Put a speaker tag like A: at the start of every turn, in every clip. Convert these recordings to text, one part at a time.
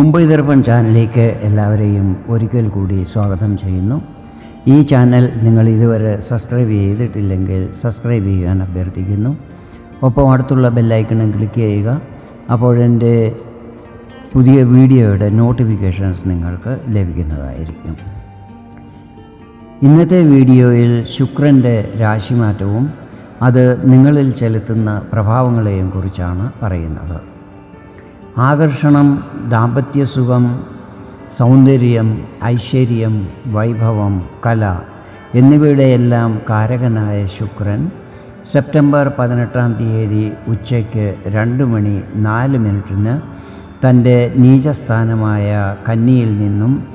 A: മുംബൈ ദർപ്പൺ ചാനലിലേക്ക് എല്ലാവരെയും ഒരിക്കൽ കൂടി സ്വാഗതം ചെയ്യുന്നു. ഈ ചാനൽ നിങ്ങൾ ഇതുവരെ സബ്സ്ക്രൈബ് ചെയ്തിട്ടില്ലെങ്കിൽ സബ്സ്ക്രൈബ് ചെയ്യാൻ അഭ്യർത്ഥിക്കുന്നു. ഒപ്പം അടുത്തുള്ള ബെല്ലൈക്കണം ക്ലിക്ക് ചെയ്യുക. അപ്പോഴെന്റെ പുതിയ വീഡിയോയുടെ നോട്ടിഫിക്കേഷൻസ് നിങ്ങൾക്ക് ലഭിക്കുന്നതായിരിക്കും. ഇന്നത്തെ വീഡിയോയിൽ ശുക്രന്റെ രാശിമാറ്റവും അത് നിങ്ങളിൽ ചെലുത്തുന്ന പ്രഭാവങ്ങളെയും കുറിച്ചാണ് പറയുന്നത്. ആകർഷണം ദാമ്പത്യസുഖം സൗന്ദര്യം ഐശ്വര്യം വൈഭവം കല എന്നിവയുടെയെല്ലാം കാരകനായ ശുക്രൻ സെപ്റ്റംബർ പതിനെട്ടാം തീയതി ഉച്ചയ്ക്ക് രണ്ട് മണി നാല് മിനിറ്റിന് തന്റെ നീചസ്ഥാനമായ കന്നിയിൽ നിന്നും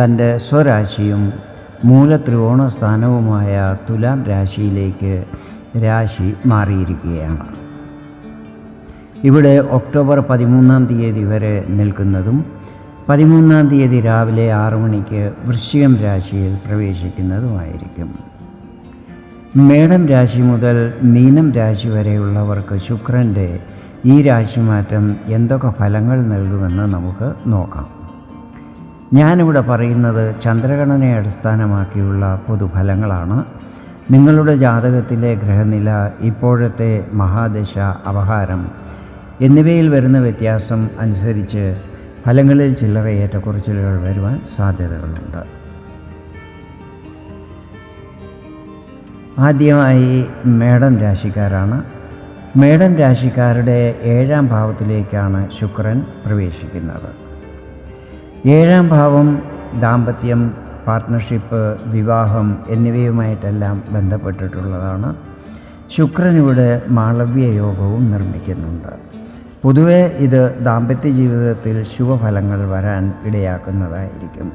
A: തന്റെ സ്വരാശിയും മൂലത്രികോണസ്ഥാനവുമായ തുലാം രാശിയിലേക്ക് രാശി മാറിയിരിക്കുകയാണ്. ഇവിടെ ഒക്ടോബർ പതിമൂന്നാം തീയതി വരെ നിൽക്കുന്നതും പതിമൂന്നാം തീയതി രാവിലെ ആറു മണിക്ക് വൃശ്ചികം രാശിയിൽ പ്രവേശിക്കുന്നതുമായിരിക്കും. മേടം രാശി മുതൽ മീനം രാശി വരെയുള്ളവർക്ക് ശുക്രന്റെ ഈ രാശിമാറ്റം എന്തൊക്കെ ഫലങ്ങൾ നൽകുമെന്ന് നമുക്ക് നോക്കാം. ഞാനിവിടെ പറയുന്നത് ചന്ദ്രഗണനയെ അടിസ്ഥാനമാക്കിയുള്ള പൊതുഫലങ്ങളാണ്. നിങ്ങളുടെ ജാതകത്തിലെ ഗ്രഹനില ഇപ്പോഴത്തെ മഹാദശ അപഹാരം എന്നിവയിൽ വരുന്ന വ്യത്യാസം അനുസരിച്ച് ഫലങ്ങളിൽ ചില്ലറ ഏറ്റക്കുറച്ചിലുകൾ വരുവാൻ സാധ്യതകളുണ്ട്. ആദ്യമായി മേടം രാശിക്കാരാണ്. മേടം രാശിക്കാരുടെ ഏഴാം ഭാവത്തിലേക്കാണ് ശുക്രൻ പ്രവേശിക്കുന്നത്. ഏഴാം ഭാവം ദാമ്പത്യം പാർട്ട്ണർഷിപ്പ് വിവാഹം എന്നിവയുമായിട്ടെല്ലാം ബന്ധപ്പെട്ടിട്ടുള്ളതാണ്. ശുക്രനിവിടെ മാളവ്യ യോഗവും നിർമ്മിക്കുന്നുണ്ട്. പൊതുവെ ഇത് ദാമ്പത്യ ജീവിതത്തിൽ ശുഭഫലങ്ങൾ വരാൻ ഇടയാക്കുന്നതായിരിക്കും.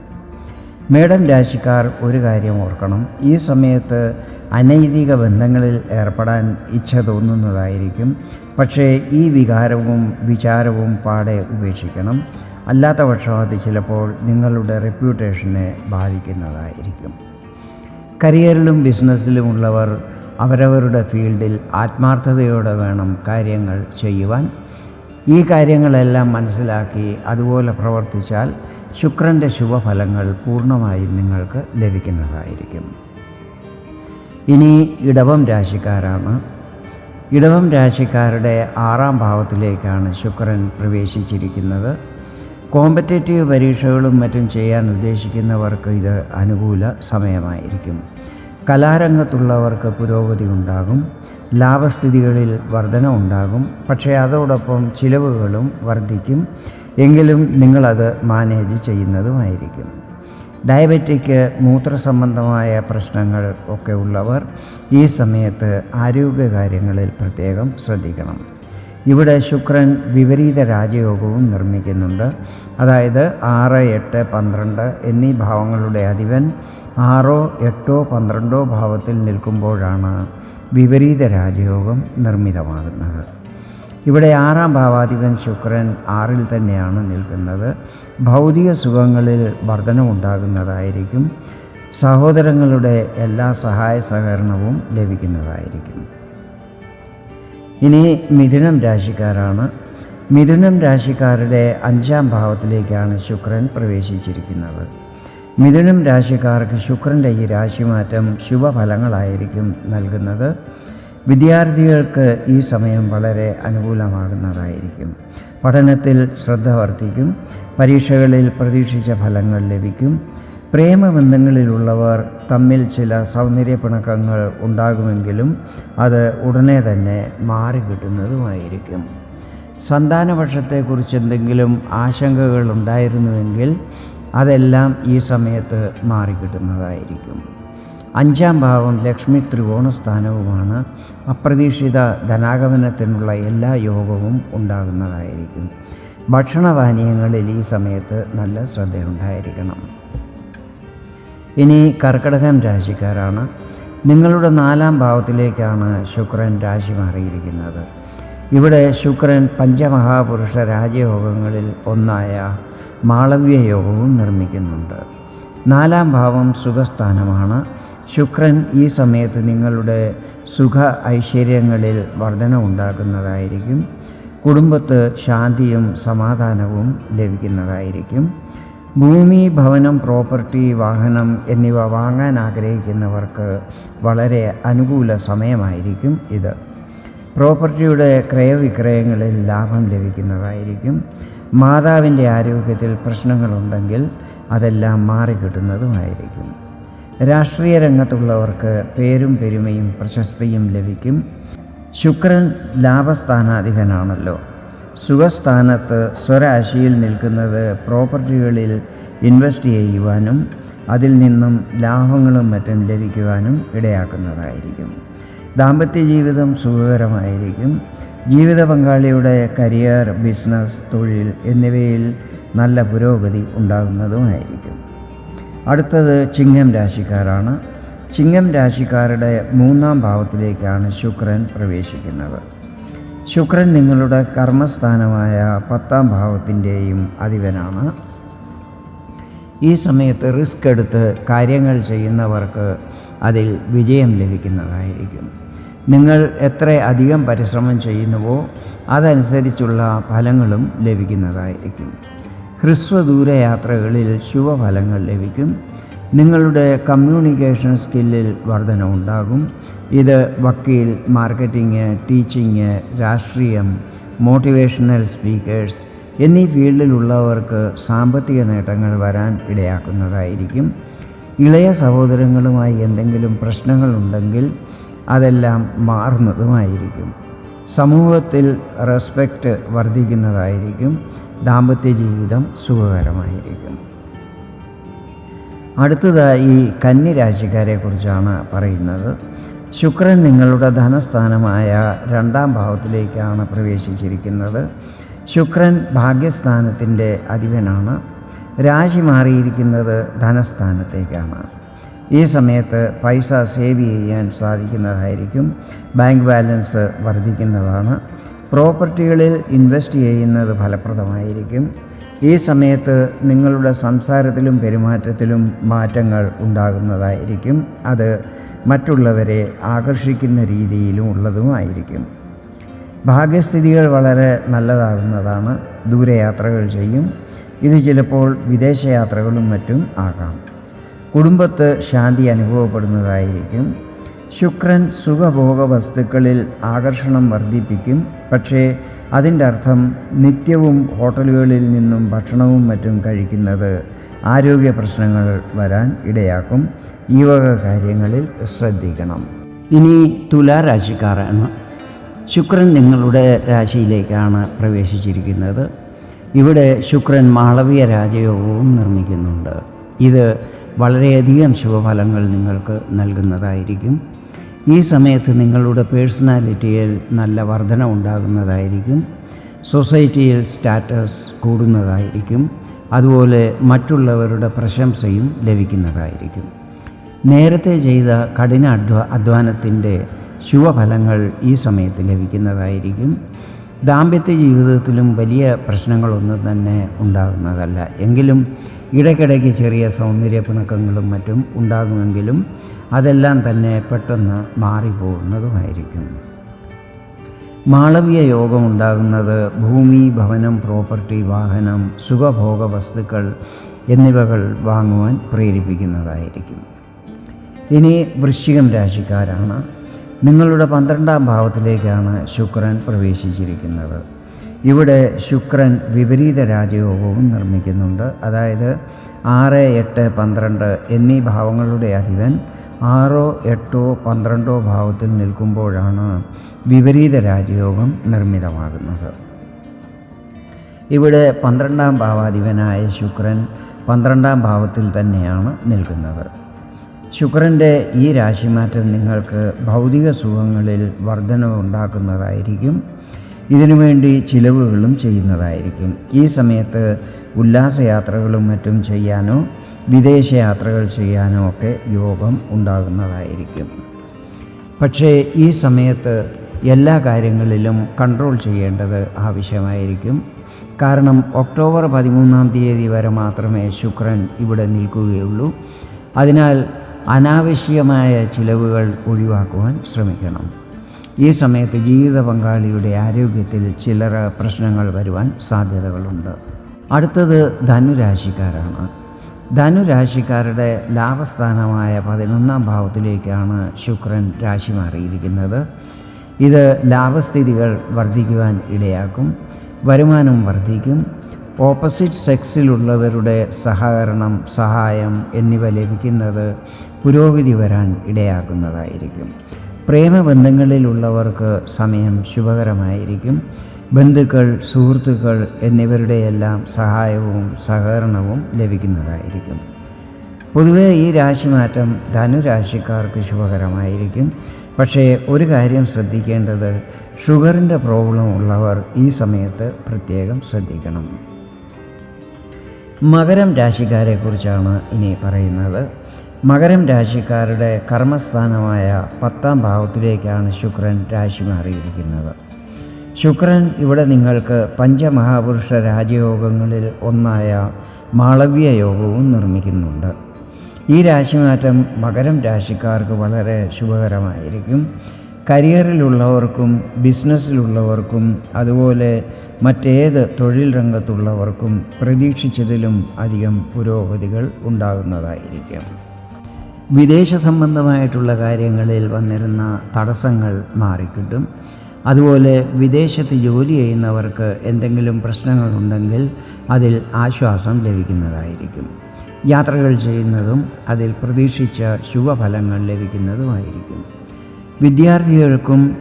A: മേഡം രാശിക്കാർ ഒരു കാര്യം ഓർക്കണം. ഈ സമയത്ത് അനൈതിക ബന്ധങ്ങളിൽ ഏർപ്പെടാൻ ഇച്ഛ തോന്നുന്നതായിരിക്കും. പക്ഷേ ഈ വികാരവും വിചാരവും പാടെ ഉപേക്ഷിക്കണം. അല്ലാത്ത പക്ഷം അത് ചിലപ്പോൾ നിങ്ങളുടെ റെപ്യൂട്ടേഷനെ ബാധിക്കുന്നതായിരിക്കും. കരിയറിലും ബിസിനസ്സിലുമുള്ളവർ അവരവരുടെ ഫീൽഡിൽ ആത്മാർത്ഥതയോടെ വേണം കാര്യങ്ങൾ ചെയ്യുവാൻ. ഈ കാര്യങ്ങളെല്ലാം മനസ്സിലാക്കി അതുപോലെ പ്രവർത്തിച്ചാൽ ശുക്രന്റെ ശുഭഫലങ്ങൾ പൂർണമായും നിങ്ങൾക്ക് ലഭിക്കുന്നതായിരിക്കും. ഇനി ഇടവം രാശിക്കാരാണ്. ഇടവം രാശിക്കാരുടെ ആറാം ഭാവത്തിലേക്കാണ് ശുക്രൻ പ്രവേശിച്ചിരിക്കുന്നത്. കോമ്പറ്റേറ്റീവ് പരീക്ഷകളും മറ്റും ചെയ്യാൻ ഉദ്ദേശിക്കുന്നവർക്ക് ഇത് അനുകൂല സമയമായിരിക്കും. കലാരംഗത്തുള്ളവർക്ക് പുരോഗതി ഉണ്ടാകും. ലാഭസ്ഥിതികളിൽ വർധന ഉണ്ടാകും പക്ഷേ അതോടൊപ്പം ചിലവുകളും വർദ്ധിക്കും. എങ്കിലും നിങ്ങളത് മാനേജ് ചെയ്യുന്നതുമായിരിക്കും. ഡയബറ്റിക് മൂത്രസംബന്ധമായ പ്രശ്നങ്ങൾ ഒക്കെ ഉള്ളവർ ഈ സമയത്ത് ആരോഗ്യകാര്യങ്ങളിൽ പ്രത്യേകം ശ്രദ്ധിക്കണം. ഇവിടെ ശുക്രൻ വിപരീത രാജയോഗവും നിർമ്മിക്കുന്നുണ്ട്. അതായത് ആറ് എട്ട് പന്ത്രണ്ട് എന്നീ ഭാവങ്ങളുടെ അധിപൻ ആറോ എട്ടോ പന്ത്രണ്ടോ ഭാവത്തിൽ നിൽക്കുമ്പോഴാണ് വിപരീത രാജയോഗം നിർമ്മിതമാകുന്നത്. ഇവിടെ ആറാം ഭാവാധിപൻ ശുക്രൻ ആറിൽ തന്നെയാണ് നിൽക്കുന്നത്. ഭൗതിക സുഖങ്ങളിൽ വർധനമുണ്ടാകുന്നതായിരിക്കും സഹോദരങ്ങളുടെ എല്ലാ സഹായ സഹകരണവും ലഭിക്കുന്നതായിരിക്കും. ഇനി മിഥുനം രാശിക്കാരാണ്. മിഥുനം രാശിക്കാരുടെ അഞ്ചാം ഭാവത്തിലേക്കാണ് ശുക്രൻ പ്രവേശിച്ചിരിക്കുന്നത്. മിഥുനം രാശിക്കാർക്ക് ശുക്രന്റെ ഈ രാശിമാറ്റം ശുഭഫലങ്ങളായിരിക്കും നൽകുന്നത്. വിദ്യാർത്ഥികൾക്ക് ഈ സമയം വളരെ അനുകൂലമാകുന്നതായിരിക്കും. പഠനത്തിൽ ശ്രദ്ധ വർദ്ധിക്കും. പരീക്ഷകളിൽ പ്രതീക്ഷിച്ച ഫലങ്ങൾ ലഭിക്കും. പ്രേമബന്ധങ്ങളിലുള്ളവർ തമ്മിൽ ചില സൗന്ദര്യപ്പിണക്കങ്ങൾ ഉണ്ടാകുമെങ്കിലും അത് ഉടനെ തന്നെ മാറിക്കിട്ടുന്നതുമായിരിക്കും സന്താനപക്ഷത്തെക്കുറിച്ച് എന്തെങ്കിലും ആശങ്കകൾ ഉണ്ടായിരുന്നുവെങ്കിൽ അതെല്ലാം ഈ സമയത്ത് മാറിക്കിട്ടുന്നതായിരിക്കും അഞ്ചാം ഭാവം ലക്ഷ്മി ത്രികോണസ്ഥാനവുമാണ് അപ്രതീക്ഷിത ധനാഗമനത്തിനുള്ള എല്ലാ യോഗവും ഉണ്ടാകുന്നതായിരിക്കും. ഭക്ഷണപാനീയങ്ങളിൽ ഈ സമയത്ത് നല്ല ശ്രദ്ധയുണ്ടായിരിക്കണം. ഇനി കർക്കിടകം രാശിക്കാരാണ്. നിങ്ങളുടെ നാലാം ഭാവത്തിലേക്കാണ് ശുക്രൻ രാശി മാറിയിരിക്കുന്നത്. ഇവിടെ ശുക്രൻ പഞ്ചമഹാപുരുഷ രാജയോഗങ്ങളിൽ ഒന്നായ മാളവ്യ യോഗവും നിർമ്മിക്കുന്നുണ്ട്. നാലാം ഭാവം സുഖസ്ഥാനമാണ്. ശുക്രൻ ഈ സമയത്ത് നിങ്ങളുടെ സുഖ ഐശ്വര്യങ്ങളിൽ വർധന ഉണ്ടാക്കുന്നതായിരിക്കും കുടുംബത്ത് ശാന്തിയും സമാധാനവും ലഭിക്കുന്നതായിരിക്കും. ഭൂമി ഭവനം പ്രോപ്പർട്ടി വാഹനം എന്നിവ വാങ്ങാൻ ആഗ്രഹിക്കുന്നവർക്ക് വളരെ അനുകൂല സമയമായിരിക്കും ഇത്. പ്രോപ്പർട്ടിയുടെ ക്രയവിക്രയങ്ങളിൽ ലാഭം ലഭിക്കുന്നതായിരിക്കും. മാതാവിന്റെ ആരോഗ്യത്തിൽ പ്രശ്നങ്ങളുണ്ടെങ്കിൽ അതെല്ലാം മാറിക്കിട്ടുന്നതുമായിരിക്കും. രാഷ്ട്രീയ രംഗത്തുള്ളവർക്ക് പേരും പെരുമയും പ്രശസ്തിയും ലഭിക്കും. ശുക്രൻ ലാഭസ്ഥാനാധിപനാണല്ലോ. സുഖസ്ഥാനത്ത് സ്വരാശിയിൽ നിൽക്കുന്നത് പ്രോപ്പർട്ടികളിൽ ഇൻവെസ്റ്റ് ചെയ്യുവാനും അതിൽ നിന്നും ലാഭങ്ങളും മറ്റും ലഭിക്കുവാനും ഇടയാക്കുന്നതായിരിക്കും. ദാമ്പത്യ ജീവിതം സുഖകരമായിരിക്കും. ജീവിത പങ്കാളിയുടെ കരിയർ ബിസിനസ് തൊഴിൽ എന്നിവയിൽ നല്ല പുരോഗതി ഉണ്ടാകുന്നതുമായിരിക്കും. അടുത്തത് ചിങ്ങം രാശിക്കാരാണ്. ചിങ്ങം രാശിക്കാരുടെ മൂന്നാം ഭാവത്തിലേക്കാണ് ശുക്രൻ പ്രവേശിക്കുന്നത്. ശുക്രൻ നിങ്ങളുടെ കർമ്മസ്ഥാനമായ പത്താം ഭാവത്തിന്റെയും അധിപനാണ്. ഈ സമയത്ത് റിസ്ക് എടുത്ത് കാര്യങ്ങൾ ചെയ്യുന്നവർക്ക് അതിൽ വിജയം ലഭിക്കുന്നതായിരിക്കും. നിങ്ങൾ എത്ര അധികം പരിശ്രമം ചെയ്യുന്നുവോ അതനുസരിച്ചുള്ള ഫലങ്ങളും ലഭിക്കുന്നതായിരിക്കും. ഹ്രസ്വദൂര യാത്രകളിൽ ശുഭഫലങ്ങൾ ലഭിക്കും. നിങ്ങളുടെ കമ്മ്യൂണിക്കേഷൻ സ്കില്ലിൽ വർധന ഉണ്ടാകും. ഇത് വക്കീൽ മാർക്കറ്റിംഗ് ടീച്ചിങ് രാഷ്ട്രീയം മോട്ടിവേഷണൽ സ്പീക്കേഴ്സ് എന്നീ ഫീൽഡിലുള്ളവർക്ക് സാമ്പത്തിക നേട്ടങ്ങൾ വരാൻ ഇടയാക്കുന്നതായിരിക്കും. ഇളയ സഹോദരങ്ങളുമായി എന്തെങ്കിലും പ്രശ്നങ്ങളുണ്ടെങ്കിൽ അതെല്ലാം മാറുന്നതുമായിരിക്കും. സമൂഹത്തിൽ റെസ്പെക്റ്റ് വർദ്ധിക്കുന്നതായിരിക്കും. ദാമ്പത്യ ജീവിതം സുഖകരമായിരിക്കും. അടുത്തതായി കന്നി രാശിക്കാരെക്കുറിച്ചാണ് പറയുന്നത്. ശുക്രൻ നിങ്ങളുടെ ധനസ്ഥാനമായ രണ്ടാം ഭാവത്തിലേക്കാണ് പ്രവേശിച്ചിരിക്കുന്നത്. ശുക്രൻ ഭാഗ്യസ്ഥാനത്തിന്റെ അധിപനാണ്. രാശി മാറിയിരിക്കുന്നത് ധനസ്ഥാനത്തേക്കാണ്. ഈ സമയത്ത് പൈസ സേവ് ചെയ്യാൻ സാധിക്കുന്നതായിരിക്കും. ബാങ്ക് ബാലൻസ് വർദ്ധിക്കുന്നതാണ്. പ്രോപ്പർട്ടികളിൽ ഇൻവെസ്റ്റ് ചെയ്യുന്നത് ഫലപ്രദമായിരിക്കും. ഈ സമയത്ത് നിങ്ങളുടെ സംസാരത്തിലും പെരുമാറ്റത്തിലും മാറ്റങ്ങൾ ഉണ്ടാകുന്നതായിരിക്കും. അത് മറ്റുള്ളവരെ ആകർഷിക്കുന്ന രീതിയിലും ഉള്ളതുമായിരിക്കും ഭാഗ്യസ്ഥിതികൾ വളരെ നല്ലതാകുന്നതാണ്. ദൂരയാത്രകൾ ചെയ്യും. ഇത് ചിലപ്പോൾ വിദേശയാത്രകളും മറ്റും ആകാം. കുടുംബത്ത് ശാന്തി അനുഭവപ്പെടുന്നതായിരിക്കും. ശുക്രൻ സുഖഭോഗ വസ്തുക്കളിൽ ആകർഷണം വർദ്ധിപ്പിക്കും. പക്ഷേ അതിന്റെ അർത്ഥം നിത്യവും ഹോട്ടലുകളിൽ നിന്നും ഭക്ഷണവും മറ്റും കഴിക്കുന്നത് ആരോഗ്യ പ്രശ്നങ്ങൾ വരാൻ ഇടയാക്കും. ഈ വക കാര്യങ്ങളിൽ ശ്രദ്ധിക്കണം. ഇനി തുലാരാശിക്കാരാണ്. ശുക്രൻ നിങ്ങളുടെ രാശിയിലേക്കാണ് പ്രവേശിച്ചിരിക്കുന്നത്. ഇവിടെ ശുക്രൻ മാളവീയ രാജയോഗവും നിർമ്മിക്കുന്നുണ്ട്. ഇത് വളരെയധികം ശുഭഫലങ്ങൾ നിങ്ങൾക്ക് നൽകുന്നതായിരിക്കും. ഈ സമയത്ത് നിങ്ങളുടെ പേഴ്സണാലിറ്റിയിൽ നല്ല വർധന ഉണ്ടാകുന്നതായിരിക്കും. സൊസൈറ്റിയിൽ സ്റ്റാറ്റസ് കൂടുന്നതായിരിക്കും. അതുപോലെ മറ്റുള്ളവരുടെ പ്രശംസയും ലഭിക്കുന്നതായിരിക്കും. നേരത്തെ ചെയ്ത കഠിന അധ്വാ അധ്വാനത്തിന്റെ ശുഭഫലങ്ങൾ ഈ സമയത്ത് ലഭിക്കുന്നതായിരിക്കും. ദാമ്പത്യ ജീവിതത്തിലും വലിയ പ്രശ്നങ്ങളൊന്നും തന്നെ ഉണ്ടാകുന്നതല്ല. എങ്കിലും ഇടയ്ക്കിടയ്ക്ക് ചെറിയ സൗന്ദര്യ പിണക്കങ്ങളും മറ്റും ഉണ്ടാകുമെങ്കിലും അതെല്ലാം തന്നെ പെട്ടെന്ന് മാറിപ്പോകുന്നതുമായിരിക്കും. മാളവീയ യോഗം ഉണ്ടാകുന്നത് ഭൂമി ഭവനം പ്രോപ്പർട്ടി വാഹനം സുഖഭോഗ വസ്തുക്കൾ എന്നിവകൾ വാങ്ങുവാൻ പ്രേരിപ്പിക്കുന്നതായിരിക്കും. ഇനി വൃശ്ചികം രാശിക്കാരാണ്. നിങ്ങളുടെ പന്ത്രണ്ടാം ഭാവത്തിലേക്കാണ് ശുക്രൻ പ്രവേശിച്ചിരിക്കുന്നത്. ഇവിടെ ശുക്രൻ വിപരീത രാജയോഗവും നിർമ്മിക്കുന്നുണ്ട്. അതായത് ആറ് എട്ട് പന്ത്രണ്ട് എന്നീ ഭാവങ്ങളുടെ അധിപൻ ആറോ എട്ടോ പന്ത്രണ്ടോ ഭാവത്തിൽ നിൽക്കുമ്പോഴാണ് വിപരീത രാജയോഗം നിർമ്മിതമാകുന്നത്. ഇവിടെ പന്ത്രണ്ടാം ഭാവാധിപനായ ശുക്രൻ പന്ത്രണ്ടാം ഭാവത്തിൽ തന്നെയാണ് നിൽക്കുന്നത്. ശുക്രന്റെ ഈ രാശിമാറ്റം നിങ്ങൾക്ക് ഭൗതിക സുഖങ്ങളിൽ വർധനവുണ്ടാക്കുന്നതായിരിക്കും. ഇതിനുവേണ്ടി ചിലവുകളും ചെയ്യുന്നതായിരിക്കും. ഈ സമയത്ത് ഉല്ലാസയാത്രകളും മറ്റും ചെയ്യാനോ വിദേശയാത്രകൾ ചെയ്യാനോ ഒക്കെ യോഗം ഉണ്ടാകുന്നതായിരിക്കും. പക്ഷേ ഈ സമയത്ത് എല്ലാ കാര്യങ്ങളിലും കൺട്രോൾ ചെയ്യേണ്ടത് ആവശ്യമായിരിക്കും. കാരണം ഒക്ടോബർ പതിമൂന്നാം തീയതി വരെ മാത്രമേ ശുക്രൻ ഇവിടെ നിൽക്കുകയുള്ളൂ. അതിനാൽ അനാവശ്യമായ ചിലവുകൾ ഒഴിവാക്കുവാൻ ശ്രമിക്കണം. ഈ സമയത്ത് ജീവിത പങ്കാളിയുടെ ആരോഗ്യത്തിൽ ചില്ലറ പ്രശ്നങ്ങൾ വരുവാൻ സാധ്യതകളുണ്ട്. അടുത്തത് ധനുരാശിക്കാരാണ്. ധനുരാശിക്കാരുടെ ലാഭസ്ഥാനമായ പതിനൊന്നാം ഭാവത്തിലേക്കാണ് ശുക്രൻ രാശി മാറിയിരിക്കുന്നത്. ഇത് ലാഭസ്ഥിതികൾ വർദ്ധിക്കുവാൻ ഇടയാക്കും വരുമാനം വർദ്ധിക്കും ഓപ്പോസിറ്റ് സെക്സിലുള്ളവരുടെ സഹകരണം സഹായം എന്നിവ ലഭിക്കുന്നത് പുരോഗതി വരാൻ ഇടയാക്കുന്നതായിരിക്കും. പ്രേമബന്ധങ്ങളിലുള്ളവർക്ക് സമയം ശുഭകരമായിരിക്കും. ബന്ധുക്കൾ സുഹൃത്തുക്കൾ എന്നിവരുടെയെല്ലാം സഹായവും സഹകരണവും ലഭിക്കുന്നതായിരിക്കും. പൊതുവെ ഈ രാശിമാറ്റം ധനുരാശിക്കാർക്ക് ശുഭകരമായിരിക്കും. പക്ഷേ ഒരു കാര്യം ശ്രദ്ധിക്കേണ്ടത് ഷുഗറിന്റെ പ്രോബ്ലം ഉള്ളവർ ഈ സമയത്ത് പ്രത്യേകം ശ്രദ്ധിക്കണം. മകരം രാശിക്കാരെക്കുറിച്ചാണ് ഇനി പറയുന്നത്. മകരം രാശിക്കാരുടെ കർമ്മസ്ഥാനമായ പത്താം ഭാവത്തിലേക്കാണ് ശുക്രൻ രാശി മാറിയിരിക്കുന്നത്. ശുക്രൻ ഇവിടെ നിങ്ങൾക്ക് പഞ്ചമഹാപുരുഷ രാജയോഗങ്ങളിൽ ഒന്നായ മാളവ്യ യോഗവും നിർമ്മിക്കുന്നുണ്ട്. ഈ രാശിമാറ്റം മകരം രാശിക്കാർക്ക് വളരെ ശുഭകരമായിരിക്കും. കരിയറിലുള്ളവർക്കും ബിസിനസ്സിലുള്ളവർക്കും അതുപോലെ മറ്റേത് തൊഴിൽ രംഗത്തുള്ളവർക്കും പ്രതീക്ഷിച്ചതിലും അധികം പുരോഗതികൾ ഉണ്ടാകുന്നതായിരിക്കും. വിദേശ സംബന്ധമായിട്ടുള്ള കാര്യങ്ങളിൽ വന്നിരുന്ന തടസ്സങ്ങൾ മാറിക്കിട്ടും. അതുപോലെ വിദേശത്ത് ജോലി ചെയ്യുന്നവർക്ക് എന്തെങ്കിലും പ്രശ്നങ്ങളുണ്ടെങ്കിൽ അതിൽ ആശ്വാസം ലഭിക്കുന്നതായിരിക്കും. യാത്രകൾ ചെയ്യുന്നതും അതിൽ പ്രതീക്ഷിച്ച ശുഭഫലങ്ങൾ ലഭിക്കുന്നതുമായിരിക്കും. വിദ്യാർത്ഥികൾക്കും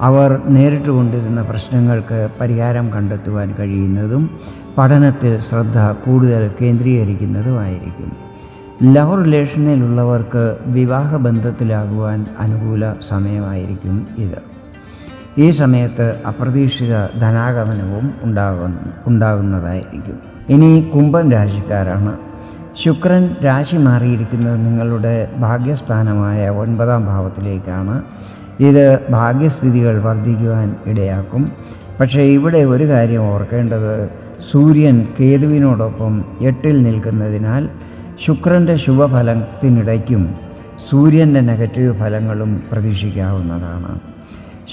A: അവർ നേരിട്ട് കൊണ്ടിരുന്ന പ്രശ്നങ്ങൾക്ക് പരിഹാരം കണ്ടെത്തുവാൻ കഴിയുന്നതും പഠനത്തിൽ ശ്രദ്ധ കൂടുതൽ കേന്ദ്രീകരിക്കുന്നതുമായിരിക്കും. ലവ് റിലേഷനിലുള്ളവർക്ക് വിവാഹബന്ധത്തിലാകുവാൻ അനുകൂല സമയമായിരിക്കും ഇത്. ഈ സമയത്ത് അപ്രതീക്ഷിത ധനാഗമനവും ഉണ്ടാകുന്ന ഉണ്ടാകുന്നതായിരിക്കും. ഇനി കുംഭം രാശിക്കാരാണ്. ശുക്രൻ രാശി മാറിയിരിക്കുന്നത് നിങ്ങളുടെ ഭാഗ്യസ്ഥാനമായ ഒൻപതാം ഭാവത്തിലേക്കാണ്. ഇത് ഭാഗ്യസ്ഥിതികൾ വർദ്ധിക്കുവാൻ ഇടയാക്കും. പക്ഷേ ഇവിടെ ഒരു കാര്യം ഓർക്കേണ്ടത്. സൂര്യൻ കേതുവിനോടൊപ്പം എട്ടിൽ നിൽക്കുന്നതിനാൽ ശുക്രന്റെ ശുഭഫലത്തിനിടയ്ക്കും സൂര്യന്റെ നെഗറ്റീവ് ഫലങ്ങളും പ്രതീക്ഷിക്കാവുന്നതാണ്.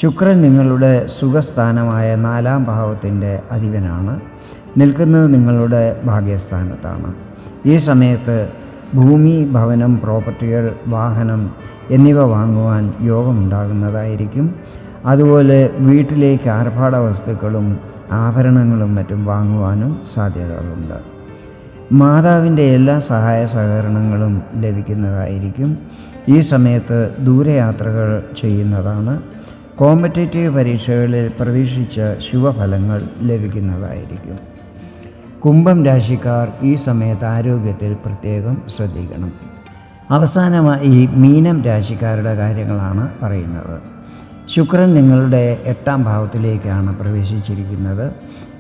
A: ശുക്രൻ നിങ്ങളുടെ സുഖസ്ഥാനമായ നാലാം ഭാവത്തിന്റെ അധിപനാണ്. നിൽക്കുന്നത് നിങ്ങളുടെ ഭാഗ്യസ്ഥാനത്താണ്. ഈ സമയത്ത് ഭൂമി ഭവനം പ്രോപ്പർട്ടികൾ വാഹനം എന്നിവ വാങ്ങുവാൻ യോഗമുണ്ടാകുന്നതായിരിക്കും. അതുപോലെ വീട്ടിലേക്ക് ആർഭാട വസ്തുക്കളും ആഭരണങ്ങളും മറ്റും വാങ്ങുവാനും സാധ്യതകളുണ്ട്. മാതാവിന്റെ എല്ലാ സഹായ സഹകരണങ്ങളും ലഭിക്കുന്നതായിരിക്കും. ഈ സമയത്ത് ദൂരയാത്രകൾ ചെയ്യുന്നതാണ്. കോമ്പറ്റേറ്റീവ് പരീക്ഷകളിൽ പ്രതീക്ഷിച്ച ശുഭഫലങ്ങൾ ലഭിക്കുന്നതായിരിക്കും. കുംഭം രാശിക്കാർ ഈ സമയത്ത് ആരോഗ്യത്തിൽ പ്രത്യേകം ശ്രദ്ധിക്കണം. അവസാനമായി മീനം രാശിക്കാരുടെ കാര്യങ്ങളാണ് പറയുന്നത്. ശുക്രൻ നിങ്ങളുടെ എട്ടാം ഭാവത്തിലേക്കാണ് പ്രവേശിച്ചിരിക്കുന്നത്.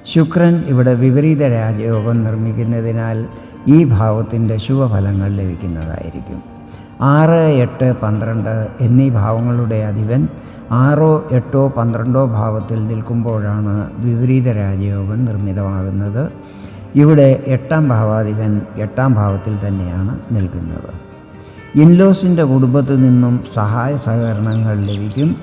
A: ശുക്രൻ ഇവിടെ വിപരീത രാജയോഗം നിർമ്മിക്കുന്നതിനാൽ ഈ ഭാവത്തിന്റെ ശുഭഫലങ്ങൾ ലഭിക്കുന്നതായിരിക്കും. ആറ് എട്ട് പന്ത്രണ്ട് എന്നീ ഭാവങ്ങളുടെ അധിപൻ ആറോ എട്ടോ പന്ത്രണ്ടോ ഭാവത്തിൽ നിൽക്കുമ്പോഴാണ് വിപരീത രാജയോഗം നിർമ്മിതമാകുന്നത്. ഇവിടെ എട്ടാം ഭാവാധിപൻ എട്ടാം ഭാവത്തിൽ തന്നെയാണ് നിൽക്കുന്നത്. ഇൻലോസിന്റെ കുടുംബത്തിൽ നിന്നും സഹായ സഹകരണങ്ങൾ ലഭിക്കും.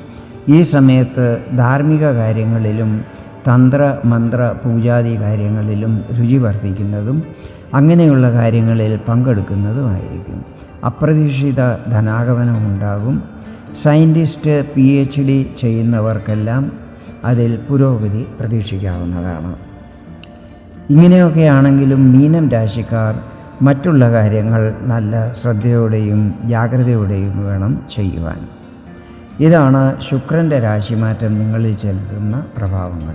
A: ഈ സമയത്ത് ധാർമ്മിക കാര്യങ്ങളിലും തന്ത്ര മന്ത്ര പൂജാതി കാര്യങ്ങളിലും രുചി വർദ്ധിക്കുന്നതും അങ്ങനെയുള്ള കാര്യങ്ങളിൽ പങ്കെടുക്കുന്നതുമായിരിക്കും. അപ്രതീക്ഷിത ധനാഗമനം ഉണ്ടാകും സയന്റിസ്റ്റ് പി എച്ച് ഡി ചെയ്യുന്നവർക്കെല്ലാം അതിൽ പുരോഗതി പ്രതീക്ഷിക്കാവുന്നതാണ്. ഇങ്ങനെയൊക്കെയാണെങ്കിലും മീനം രാശിക്കാർ മറ്റുള്ള കാര്യങ്ങൾ നല്ല ശ്രദ്ധയോടെയും ജാഗ്രതയോടെയും വേണം ചെയ്യുവാൻ. ഇതാണ് ശുക്രന്റെ രാശിമാറ്റം നിങ്ങളിൽ ചെലുത്തുന്ന പ്രഭാവങ്ങൾ.